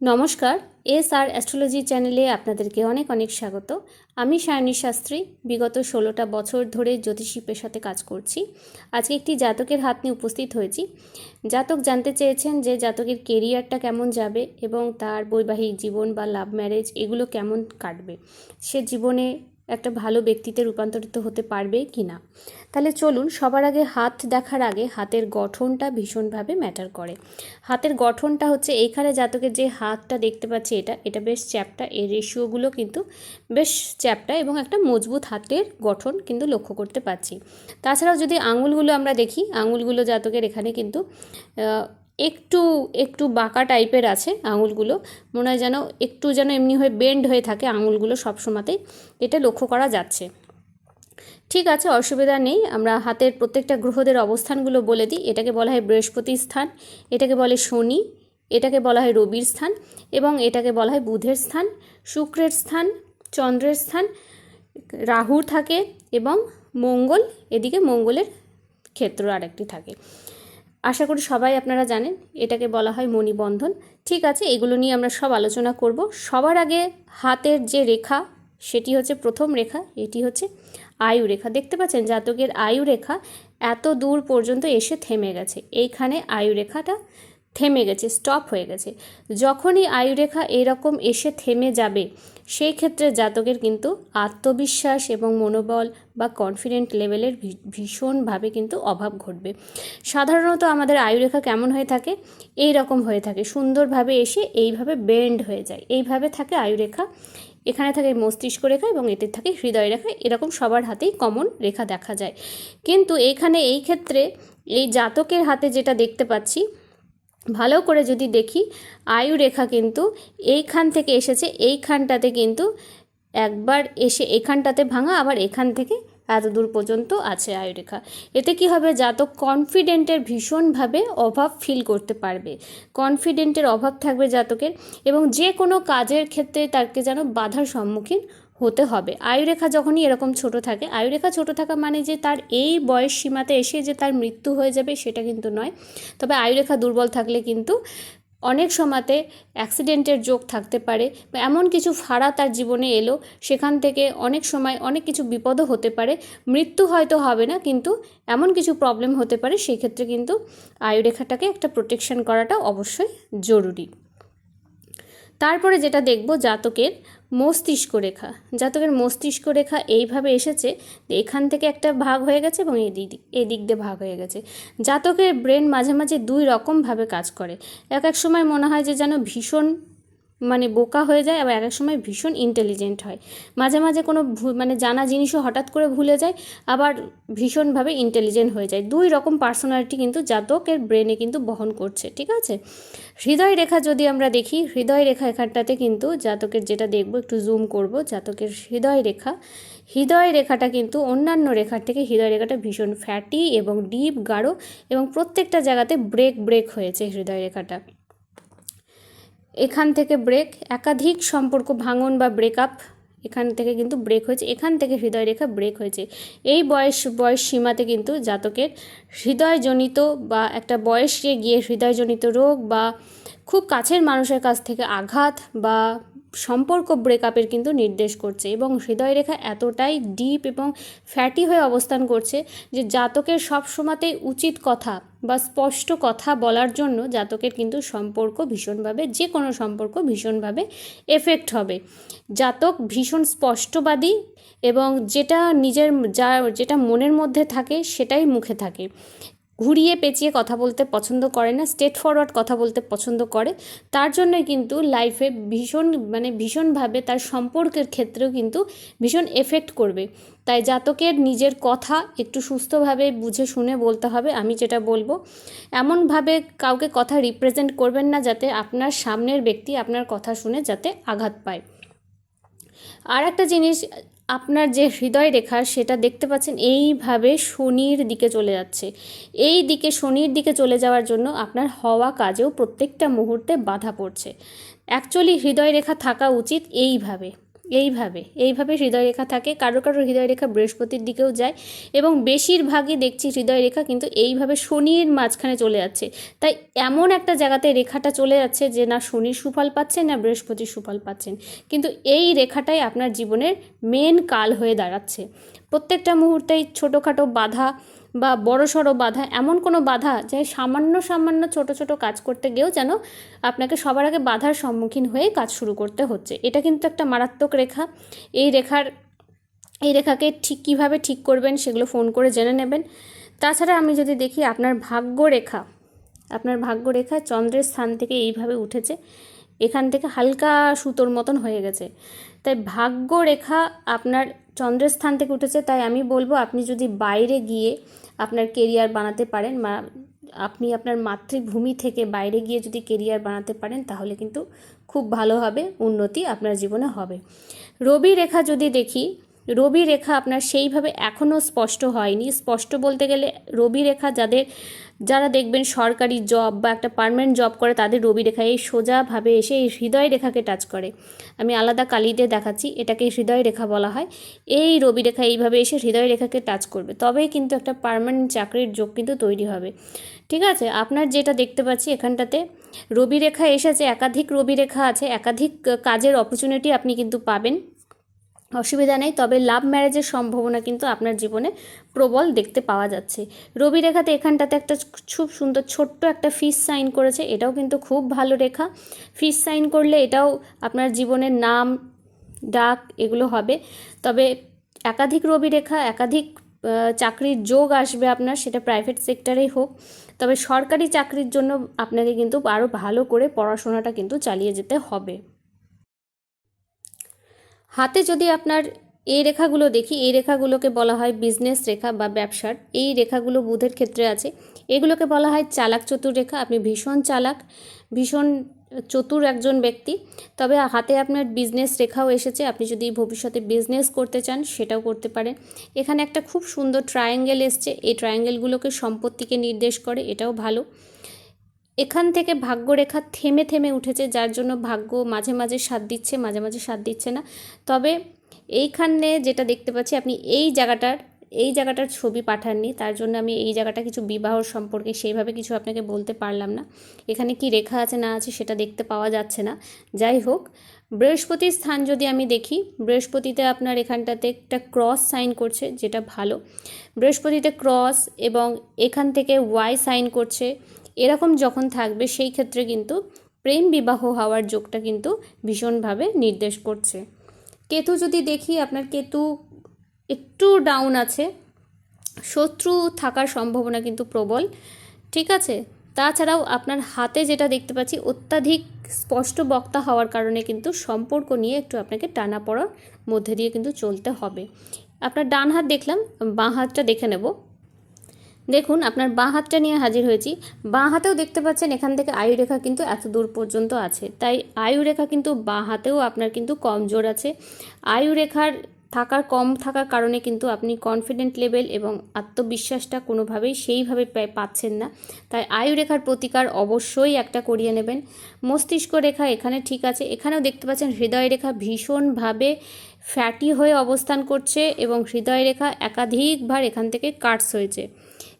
নমস্কার, এস আর অ্যাস্ট্রোলজি চ্যানেলে আপনাদেরকে অনেক অনেক স্বাগত। আমি সায়নী শাস্ত্রী, বিগত ষোলোটা বছর ধরে জ্যোতিষী পেশাতে কাজ করছি। আজকে একটি জাতকের হাত নিয়ে উপস্থিত হয়েছি। জাতক জানতে চেয়েছেন যে জাতকের কেরিয়ারটা কেমন যাবে এবং তার বৈবাহিক জীবন বা লাভ ম্যারেজ এগুলো কেমন কাটবে। সে জীবনে একটা ভালো ব্যক্তিতে রূপান্তরিত হতে পারবে কি না? তাহলে চলুন, সবার আগে হাত দেখার আগে হাতের গঠনটা ভীষণভাবে ম্যাটার করে। হাতের গঠনটা হচ্ছে এইখানে জাতকের যে হাতটা দেখতে পাচ্ছি এটা এটা বেশ চ্যাপটা এর রেশিওগুলো কিন্তু বেশ চ্যাপটা এবং একটা মজবুত হাতের গঠন কিন্তু লক্ষ্য করতে পারছি তাছাড়াও যদি আঙুলগুলো আমরা দেখি, আঙুলগুলো জাতকের এখানে কিন্তু একটু একটু বাঁকা টাইপের আছে আঙুলগুলো। মনে হয় যেন একটু যেন এমনি হয়ে বেন্ড হয়ে থাকে আঙুলগুলো সবসময়তেই এটা লক্ষ্য করা যাচ্ছে। ঠিক আছে, অসুবিধা নেই। আমরা হাতের প্রত্যেকটা গ্রহদের অবস্থানগুলো বলে দিই। এটাকে বলা হয় বৃহস্পতির স্থান, এটাকে বলে শনি, এটাকে বলা হয় রবির স্থান এবং এটাকে বলা হয় বুধের স্থান, শুক্রের স্থান, চন্দ্রের স্থান, রাহুর থাকে এবং মঙ্গল, এদিকে মঙ্গলের ক্ষেত্র আরেকটি থাকে। আশা করি সবাই আপনারা জানেন, এটাকে বলা হয় মণিবন্ধন। ঠিক আছে, এগুলো নিয়ে আমরা সব আলোচনা করব। সবার আগে হাতের যে রেখা, সেটি হচ্ছে প্রথম রেখা, এটি হচ্ছে আয়ু রেখা। দেখতে পাচ্ছেন, জাতকের আয়ু রেখা এত দূর পর্যন্ত এসে থেমে গেছে। এইখানে আয়ু রেখাটা থেমে গেছে স্টপ হয়ে গেছে। যখনই আয়ুরেখা এরকম এসে থেমে যাবে, সেই ক্ষেত্রে জাতকের কিন্তু আত্মবিশ্বাস এবং মনোবল বা কনফিডেন্ট লেভেলের ভীষণভাবে কিন্তু অভাব ঘটবে। সাধারণত আমাদের আয়ুরেখা কেমন হয়ে থাকে? এই রকম হয়ে থাকে, সুন্দরভাবে এসে এইভাবে বেন্ড হয়ে যায়। এইভাবে থাকে আয়ুরেখা। এখানে থাকে মস্তিষ্ক রেখা এবং এতে থাকে হৃদয় রেখা। এরকম সবার হাতেই কমন রেখা দেখা যায়। কিন্তু এখানে এই ক্ষেত্রে এই জাতকের হাতে যেটা দেখতে পাচ্ছি ভালো করে যদি দেখি, আয়ু রেখা কিন্তু এইখান থেকে এসেছে, এইখানটাতে কিন্তু একবার এসে এখানটাতে ভাঙা, আবার এখান থেকে এত দূর পর্যন্ত আছে আয়ুরেখা এতে কি হবে? জাতক কনফিডেন্টের ভীষণভাবে অভাব ফিল করতে পারবে। কনফিডেন্টের অভাব থাকবে জাতকের এবং যে কোনো কাজের ক্ষেত্রে তাকে যেন বাধার সম্মুখীন হতে হবে। আয়ুরেখা যখনই এরকম ছোট থাকে, আয়ুরেখা ছোট থাকা মানে যে তার এই বয়স সীমাতে এসে যে তার মৃত্যু হয়ে যাবে সেটা কিন্তু নয়। তবে আয়ুরেখা দুর্বল থাকলে কিন্তু অনেক সময়তে অ্যাক্সিডেন্টের যোগ থাকতে পারে বা এমন কিছু ফাড়া তার জীবনে এলো, সেখান থেকে অনেক সময় অনেক কিছু বিপদও হতে পারে। মৃত্যু হয়তো হবে না, কিন্তু এমন কিছু প্রবলেম হতে পারে সেই ক্ষেত্রে কিন্তু আয়ুরেখাটাকে একটা প্রোটেকশন করাটা অবশ্যই জরুরি। তারপরে যেটা দেখব জাতকের মস্তিষ্ক রেখা। জাতকের মস্তিষ্ক রেখা এইভাবে এসেছে এখান থেকে একটা ভাগ হয়ে গেছে এবং এই দিক এই দিক দিয়ে ভাগ হয়ে গেছে। জাতকের ব্রেন মাঝে মাঝে দুই রকমভাবে কাজ করে। এক এক সময় মনে হয় যে যেন ভীষণ মানে বোকা হয়ে যায় আবার এক এক সময় ভীষণ ইন্টেলিজেন্ট হয়। মাঝে মাঝে কোনো মানে জানা জিনিসও হঠাৎ করে ভুলে যায়, আবার ভীষণভাবে ইন্টেলিজেন্ট হয়ে যায়। দুই রকম পার্সোনালিটি কিন্তু জাতকের ব্রেনে কিন্তু বহন করছে, ঠিক আছে? হৃদয় রেখা যদি আমরা দেখি, হৃদয় রেখা এখানটাতে কিন্তু জাতকের যেটা দেখব, একটু জুম করব, জাতকের হৃদয় রেখা। হৃদয় রেখাটা কিন্তু অন্যান্য রেখার থেকে হৃদয় রেখাটা ভীষণ ফ্যাটি এবং ডিপ গাঢ় এবং প্রত্যেকটা জায়গাতে ব্রেক ব্রেক হয়েছে হৃদয় রেখাটা। এখান থেকে ব্রেক একাধিক সম্পর্ক ভাঙন বা ব্রেকআপ এখান থেকে কিন্তু ব্রেক হয়েছে, এখান থেকে হৃদয় রেখা ব্রেক হয়েছে। এই বয়স বয়স সীমাতে কিন্তু জাতকের হৃদয়জনিত বা একটা বয়সে গিয়ে হৃদয়জনিত রোগ বা খুব কাছের মানুষের কাছ থেকে আঘাত বা সম্পর্ক ব্রেকআপের কিন্তু নির্দেশ করছে এবং হৃদয় রেখা এতটাই ডিপ এবং ফ্যাটি হয়ে অবস্থান করছে যে জাতকের সব সময়তেই উচিত কথা বা স্পষ্ট কথা বলার জন্য জাতকের কিন্তু সম্পর্ক ভীষণভাবে যে কোনো সম্পর্ক ভীষণভাবে এফেক্ট হবে। জাতক ভীষণ স্পষ্টবাদী এবং যেটা নিজের, যা, যেটা মনের মধ্যে থাকে সেটাই মুখে থাকে। ঘুরিয়ে পেঁচিয়ে কথা বলতে পছন্দ করে না স্টেট ফরওয়ার্ড কথা বলতে পছন্দ করে। তার জন্য কিন্তু লাইফে ভীষণ মানে ভীষণভাবে তার সম্পর্কের ক্ষেত্রেও কিন্তু ভীষণ এফেক্ট করবে। তাই জাতকের নিজের কথা একটু সুস্থভাবে বুঝে শুনে বলতে হবে, আমি যেটা বলব। এমনভাবে কাউকে কথা রিপ্রেজেন্ট করবেন না যাতে আপনার সামনের ব্যক্তি আপনার কথা শুনে যাতে আঘাত পায়। আর একটা জিনিস আপনার যে হৃদয় রেখা সেটা দেখতে পাচ্ছেন, এইভাবে শনির দিকে চলে যাচ্ছে। এই দিকে, শনির দিকে চলে যাওয়ার জন্য আপনার হওয়া কাজেও প্রত্যেকটা মুহূর্তে বাধা পড়ছে। অ্যাকচুয়ালি হৃদয় রেখা থাকা উচিত এইভাবে। এইভাবে এইভাবে হৃদয়রেখা থাকে। কারও কারও হৃদয়রেখা বৃহস্পতির দিকেও যায় এবং বেশিরভাগই দেখছি হৃদয়রেখা কিন্তু এইভাবে শনির মাঝখানে চলে যাচ্ছে। তাই এমন একটা জায়গাতে রেখাটা চলে যাচ্ছে যে না শনির সুফল পাচ্ছেন, না বৃহস্পতির সুফল পাচ্ছেন। কিন্তু এই রেখাটাই আপনার জীবনের মেন কাল হয়ে দাঁড়াচ্ছে। প্রত্যেকটা মুহূর্তেই ছোটোখাটো বাধা বা বড় সড়ো বাধা, এমন কোনো বাধা যে সামান্য সামান্য ছোট ছোট কাজ করতে গিয়েও যেন আপনাকে সবার আগে বাধার সম্মুখীন হয়ে কাজ শুরু করতে হচ্ছে। এটা কিন্তু একটা মারাত্মক রেখা। এই রেখার, এই রেখাকে ঠিক কীভাবে ঠিক করবেন সেগুলো ফোন করে জেনে নেবেন। তাছাড়া আমি যদি দেখি আপনার ভাগ্য রেখা আপনার ভাগ্য রেখা চন্দ্রের স্থান থেকে এইভাবে উঠেছে। এখান থেকে হালকা সুতোর মতন হয়ে গেছে। তাই ভাগ্য রেখা আপনার চন্দ্রের স্থান থেকে উঠেছে। তাই আমি বলব, আপনি যদি বাইরে গিয়ে আপনার কেরিয়ার বানাতে পারেন বা আপনি আপনার মাতৃভূমি থেকে বাইরে গিয়ে যদি কেরিয়ার বানাতে পারেন, তাহলে কিন্তু খুব ভালো হবে, উন্নতি আপনার জীবনে হবে। রবি রেখা যদি দেখি রবি রেখা আপনার সেইভাবে এখনও স্পষ্ট হয়নি। স্পষ্ট বলতে গেলে রবি রেখা যাদের যারা দেখবেন সরকারি জব বা একটা পার্মানেন্ট জব করে, তাদের রবি রেখা এই সোজাভাবে এসে এই হৃদয় রেখাকে টাচ করে। আমি আলাদা কালিতে দেখাচ্ছি, এটাকে হৃদয় রেখা বলা হয়। এই রবি রেখা এইভাবে এসে হৃদয় রেখাকে টাচ করবে। তবেই কিন্তু একটা পার্মানেন্ট চাকরির যোগ কিন্তু তৈরি হবে। ঠিক আছে? আপনার যেটা দেখতে পাচ্ছি এখানটাতে, রবি রেখা এসেছে, একাধিক রবি রেখা আছে, একাধিক কাজের অপরচুনিটি আপনি কিন্তু পাবেন। অসুবিধা নেই, তবে লাভ ম্যারেজের সম্ভাবনা কিন্তু আপনার জীবনে প্রবল দেখতে পাওয়া যাচ্ছে। রবি রেখাতে এখানটাতে একটা খুব সুন্দর ছোট্ট একটা ফিস সাইন করেছে, এটাও কিন্তু খুব ভালো রেখা। ফিস সাইন করলে এটাও আপনার জীবনের নাম, ডাক এগুলো হবে। তবে একাধিক রবি রেখা একাধিক চাকরির যোগ আসবে আপনার, সেটা প্রাইভেট সেক্টরেই হোক। তবে সরকারি চাকরির জন্য আপনাকে কিন্তু আরও ভালো করে পড়াশোনাটা কিন্তু চালিয়ে যেতে হবে। হাতে যদি আপনার এই রেখাগুলো দেখি, এই রেখাগুলোকে বলা হয় বিজনেস রেখা বা ব্যবসার। এই রেখাগুলো বুধের ক্ষেত্রে আছে। এগুলোকে বলা হয় চালাক চতুর রেখা আপনি ভীষণ চালাক, ভীষণ চতুর একজন ব্যক্তি। তবে হাতে আপনার বিজনেস রেখাও এসেছে। আপনি যদি ভবিষ্যতে বিজনেস করতে চান, সেটাও করতে পারেন। এখানে একটা খুব সুন্দর ট্রায়াঙ্গেল এসছে। এই ট্রায়াঙ্গেলগুলোকে সম্পত্তিকে নির্দেশ করে। এটাও ভালো। এখান থেকে ভাগ্যরেখা থেমে থেমে উঠেছে, যার জন্য ভাগ্য মাঝে মাঝে সাথ দিচ্ছে, মাঝে মাঝে সাথ দিচ্ছে না। তবে এইখানে যেটা দেখতে পাচ্ছি, আপনি এই জায়গাটার এই জায়গাটার ছবি পাঠাননি, তার জন্য আমি এই জায়গাটা কিছু বিবাহ সম্পর্কে সেইভাবে কিছু আপনাকে বলতে পারলাম না। এখানে কি রেখা আছে না আছে সেটা দেখতে পাওয়া যাচ্ছে না। যাই হোক, বৃহস্পতির স্থান যদি আমি দেখি, বৃহস্পতিতে আপনার এখানটাতে একটা ক্রস সাইন করছে, যেটা ভালো। বৃহস্পতিতে ক্রস এবং এখান থেকে ওয়াই সাইন করছে এরকম যখন থাকবে, সেই ক্ষেত্রে কিন্তু প্রেম বিবাহ হওয়ার যোগটা কিন্তু ভীষণভাবে নির্দেশ করছে। কেতু যদি দেখি, আপনার কেতু একটু ডাউন আছে, শত্রু থাকার সম্ভাবনা কিন্তু প্রবল, ঠিক আছে? তাছাড়াও আপনার হাতে যেটা দেখতে পাচ্ছি, অত্যাধিক স্পষ্ট বক্তা হওয়ার কারণে কিন্তু সম্পর্ক নিয়ে একটু আপনাকে টানা পড়ার মধ্যে দিয়ে কিন্তু চলতে হবে। আপনার ডান হাত দেখলাম, বাঁ হাতটা দেখে নেব। দেখুন, আপনার বাঁ হাতটা নিয়ে হাজির হয়েছি। বাঁ হাতেও দেখতে পাচ্ছেন, এখান থেকে আয়ু রেখা কিন্তু এত দূর পর্যন্ত আছে। তাই আয়ু রেখা কিন্তু বাঁ হাতেও আপনার কিন্তু কমজোর আছে। আয়ু রেখার থাকার, কম থাকার কারণে কিন্তু আপনি কনফিডেন্ট লেভেল এবং আত্মবিশ্বাসটা কোনোভাবেই সেইভাবে পাচ্ছেন না। তাই আয়ু রেখার প্রতিকার অবশ্যই একটা করিয়ে নেবেন। মস্তিষ্ক রেখা এখানে ঠিক আছে। এখানেও দেখতে পাচ্ছেন, হৃদয় রেখা ভীষণভাবে ফ্যাটি হয়ে অবস্থান করছে এবং হৃদয় রেখা একাধিকবার এখান থেকে কাটস হয়েছে।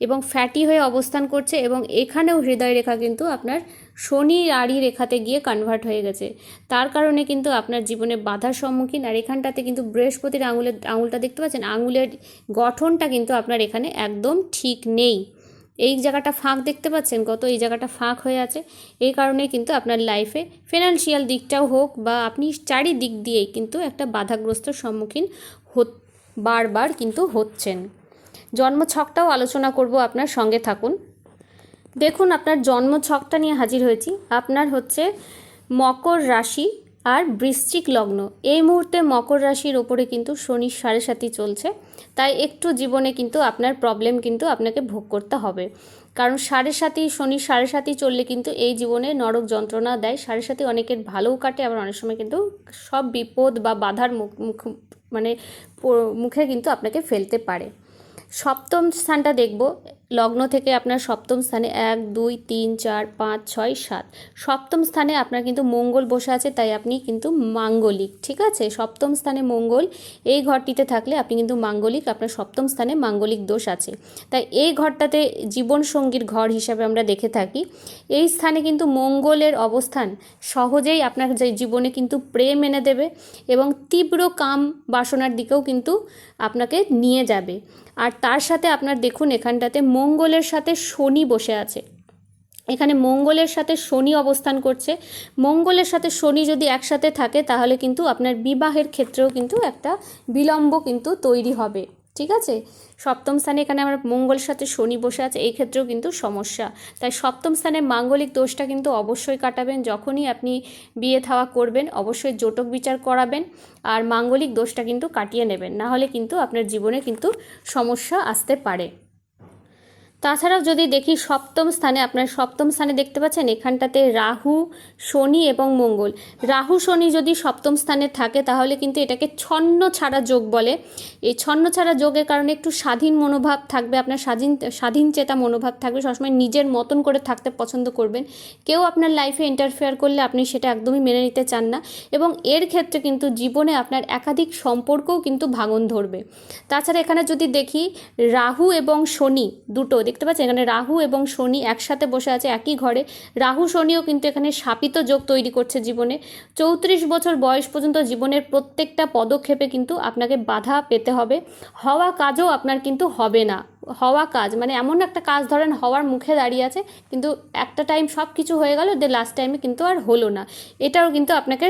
এবং ফ্যাটি হয়ে অবস্থান করছে এবং এখানেও হৃদয় রেখা কিন্তু আপনার শনি আড়ি রেখাতে গিয়ে কনভার্ট হয়ে গেছে। তার কারণে কিন্তু আপনার জীবনে বাধার সম্মুখীন আর এখানটাতে কিন্তু বৃহস্পতির আঙুলের, আঙুলটা দেখতে পাচ্ছেন? আঙুলের গঠনটা কিন্তু আপনার এখানে একদম ঠিক নেই। এই জায়গাটা ফাঁক দেখতে পাচ্ছেন? কত এই জায়গাটা ফাঁক হয়ে আছে। এই কারণে কিন্তু আপনার লাইফে ফিনান্সিয়াল দিকটাও হোক বা আপনি চারিদিক দিয়েই কিন্তু একটা বাধাগ্রস্ত সম্মুখীন বারবার কিন্তু হচ্ছেন। জন্ম ছকটাও আলোচনা করব আপনার সঙ্গে থাকুন। দেখুন, আপনার জন্ম ছকটা নিয়ে হাজির হয়েছি। আপনার হচ্ছে মকর রাশি আর বৃশ্চিক লগ্ন। এই মুহূর্তে মকর রাশির ওপরে কিন্তু শনির সাড়ে সাতি চলছে। তাই একটু জীবনে কিন্তু আপনার প্রবলেম কিন্তু আপনাকে ভোগ করতে হবে। কারণ সাড়ে সাতি শনির সাড়ে সাতি চললে কিন্তু এই জীবনে নরক যন্ত্রণা দেয়। সাড়ে সাতি অনেকের ভালোও কাটে, আবার অনেক সময় কিন্তু সব বিপদ বা বাধার মুখ মুখ মানে মুখে কিন্তু আপনাকে ফেলতে পারে। সপ্তম স্থানটা দেখব। লগ্ন থেকে আপনার সপ্তম স্থানে এক, দুই, তিন, চার, পাঁচ, ছয়, সাত। সপ্তম স্থানে আপনার কিন্তু মঙ্গল বসে আছে, তাই আপনি কিন্তু মাঙ্গলিক, ঠিক আছে? সপ্তম স্থানে মঙ্গল, এই ঘরটিতে থাকলে আপনি কিন্তু মাঙ্গলিক, আপনার সপ্তম স্থানে মাঙ্গলিক দোষ আছে। তাই এই ঘরটাতে জীবনসঙ্গীর ঘর হিসাবে আমরা দেখে থাকি। এই স্থানে কিন্তু মঙ্গলের অবস্থান সহজেই আপনার যে জীবনে কিন্তু প্রেম এনে দেবে এবং তীব্র কাম বাসনার দিকেও কিন্তু আপনাকে নিয়ে যাবে। আর তার সাথে আপনার দেখুন এখানটাতে মঙ্গলের সাথে শনি বসে আছে। এখানে মঙ্গলের সাথে শনি অবস্থান করছে। মঙ্গলের সাথে শনি যদি একসাথে থাকে, তাহলে কিন্তু আপনার বিবাহের ক্ষেত্রেও কিন্তু একটা বিলম্ব কিন্তু তৈরি হবে। ঠিক আছে? সপ্তম স্থানে এখানে আমার মঙ্গলের সাথে শনি বসে আছে, এই ক্ষেত্রেও কিন্তু সমস্যা। তাই সপ্তম স্থানে মাঙ্গলিক দোষটা কিন্তু অবশ্যই কাটাবেন। যখনই আপনি বিয়ে থাওয়া করবেন, অবশ্যই জোটক বিচার করাবেন আর মাঙ্গলিক দোষটা কিন্তু কাটিয়ে নেবেন। না হলে কিন্তু আপনার জীবনে কিন্তু সমস্যা আসতে পারে। তাছাড়াও যদি দেখি সপ্তম স্থানে, আপনার সপ্তম স্থানে দেখতে পাচ্ছেন, এখানটাতে রাহু, শনি এবং মঙ্গল। রাহু, শনি যদি সপ্তম স্থানে থাকে, তাহলে কিন্তু এটাকে ছন্ন ছাড়া যোগ বলে। এই ছন্ন ছাড়া যোগের কারণে একটু স্বাধীন মনোভাব থাকবে, আপনার স্বাধীন স্বাধীন চেতা মনোভাব থাকবে, সবসময় নিজের মতন করে থাকতে পছন্দ করবেন। কেউ আপনার লাইফে ইন্টারফেয়ার করলে আপনি সেটা একদমই মেনে নিতে চান না এবং এর ক্ষেত্রে কিন্তু জীবনে আপনার একাধিক সম্পর্কও কিন্তু ভাঙন ধরবে। তাছাড়া এখানে যদি দেখি, রাহু এবং শনি দুটো দেখতে পাচ্ছেন, এখানে রাহু এবং শনি একসাথে বসে আছে একই ঘরে। রাহু, শনিও কিন্তু এখানে শাপিত যোগ তৈরি করছে জীবনে। চৌত্রিশ বছর বয়স পর্যন্ত জীবনের প্রত্যেকটা পদক্ষেপে কিন্তু আপনাকে বাধা পেতে হবে। হওয়া কাজও আপনার কিন্তু হবে না। হওয়া কাজ মানে এমন একটা কাজ ধরেন হওয়ার মুখে দাঁড়িয়ে আছে, কিন্তু একটা টাইম সব কিছু হয়ে গেল দে লাস্ট টাইমে কিন্তু আর হলো না। এটাও কিন্তু আপনাকে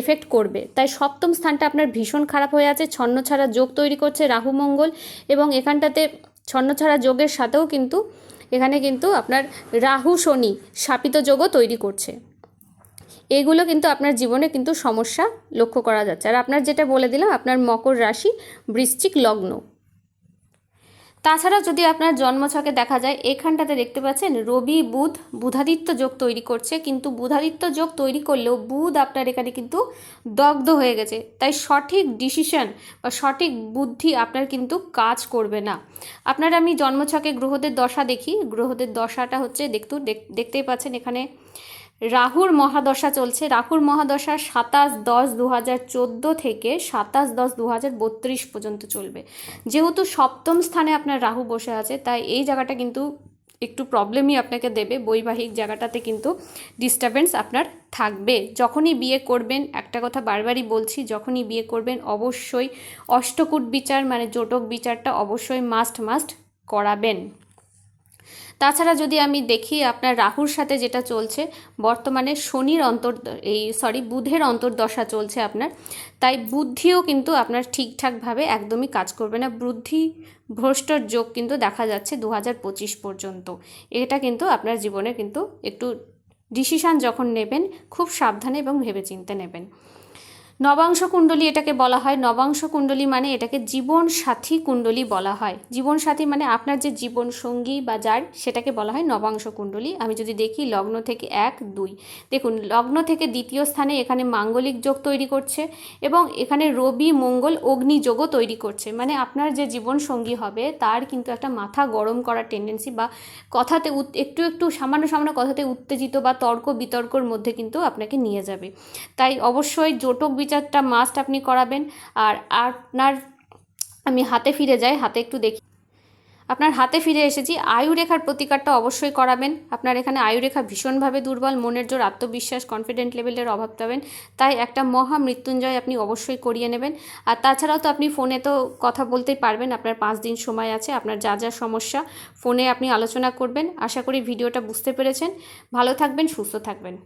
এফেক্ট করবে। তাই সপ্তম স্থানটা আপনার ভীষণ খারাপ হয়ে আছে ছন্ন ছাড়া যোগ তৈরি করছে রাহু মঙ্গল এবং এখানটাতে ছন্নছাড়া যোগের সাথেও কিন্তু এখানে কিন্তু আপনার রাহু শনি শাপিত যোগও তৈরি করছে। এগুলো কিন্তু আপনার জীবনে কিন্তু সমস্যা লক্ষ্য করা যাচ্ছে। আর আপনার যেটা বলে দিলাম, আপনার মকর রাশি বৃশ্চিক লগ্ন। তাছাড়া যদি আপনার জন্মছকে দেখা যায়, এখানটাতে দেখতে পাচ্ছেন রবি, বুধ, বুধাদিত্য যোগ তৈরি করছে। কিন্তু বুধাদিত্য যোগ তৈরি করলেও বুধ আপনার এখানে কিন্তু দগ্ধ হয়ে গেছে। তাই সঠিক ডিসিশন বা সঠিক বুদ্ধি আপনার কিন্তু কাজ করবে না। আপনার আমি জন্মছকে গ্রহদের দশা দেখি। গ্রহদের দশাটা হচ্ছে, দেখতু দেখতেই পাচ্ছেন এখানে রাহুর মহাদশা চলছে। রাহুর মহাদশা সাতাশ দশ দু হাজার চোদ্দ থেকে সাতাশ দশ দু হাজার বত্রিশ পর্যন্ত চলবে। যেহেতু সপ্তম স্থানে আপনার রাহু বসে আছে, তাই এই জায়গাটা কিন্তু একটু প্রবলেমই আপনাকে দেবে। বৈবাহিক জায়গাটাতে কিন্তু ডিস্টারবেন্স আপনার থাকবে। যখনই বিয়ে করবেন, একটা কথা বারবারই বলছি, যখনই বিয়ে করবেন, অবশ্যই অষ্টকূট বিচার মানে জোটক বিচারটা অবশ্যই মাস্ট মাস্ট করাবেন। তাছাড়া যদি আমি দেখি আপনার রাহুর সাথে যেটা চলছে, বর্তমানে শনির অন্তর, এই সরি বুধের অন্তর্দশা চলছে আপনার, তাই বুদ্ধিও কিন্তু আপনার ঠিকঠাকভাবে একদমই কাজ করবে না। বুদ্ধি ভ্রষ্টর যোগ কিন্তু দেখা যাচ্ছে দু পর্যন্ত। এটা কিন্তু আপনার জীবনে কিন্তু একটু ডিসিশান যখন নেবেন, খুব সাবধানে এবং ভেবেচিন্তে নেবেন। নবাংশ কুণ্ডলী এটাকে বলা হয়। নবাংশ কুণ্ডলী মানে এটাকে জীবন সাথী কুণ্ডলী বলা হয়। জীবন সাথী মানে আপনার যে জীবন সঙ্গী বা যার, সেটাকে বলা হয় নবাংশ কুণ্ডলী। আমি যদি দেখি, লগ্ন থেকে এক, দুই। দেখুন, লগ্ন থেকে দ্বিতীয় স্থানে এখানে মাঙ্গলিক যোগ তৈরি করছে এবং এখানে রবি, মঙ্গল, অগ্নি যোগও তৈরি করছে। মানে আপনার যে জীবন সঙ্গী হবে, তার কিন্তু একটা মাথা গরম করার টেন্ডেন্সি বা কথাতে একটু একটু সামান্য সামান্য কথাতে উত্তেজিত বা তর্ক বিতর্কর মধ্যে কিন্তু আপনাকে নিয়ে যাবে। তাই অবশ্যই জোটক বিচারটা মাস্ট আপনি করাবেন। আর আপনার, আমি হাতে ফিরে যাই, হাতে একটু দেখি। আপনার হাতে ফিরে এসেছি। আয়ুরেখার প্রতিকারটা অবশ্যই করাবেন। আপনার এখানে আয়ুরেখা ভীষণভাবে দুর্বল, মনের জোর, আত্মবিশ্বাস কনফিডেন্ট লেভেলের অভাব পাবেন। তাই একটা মহা মৃত্যুঞ্জয় আপনি অবশ্যই করিয়ে নেবেন। আর তাছাড়াও তো আপনি ফোনে তো কথা বলতেই পারবেন। আপনার পাঁচ দিন সময় আছে, আপনার যা যা সমস্যা ফোনে আপনি আলোচনা করবেন। আশা করি ভিডিওটা বুঝতে পেরেছেন। ভালো থাকবেন, সুস্থ থাকবেন।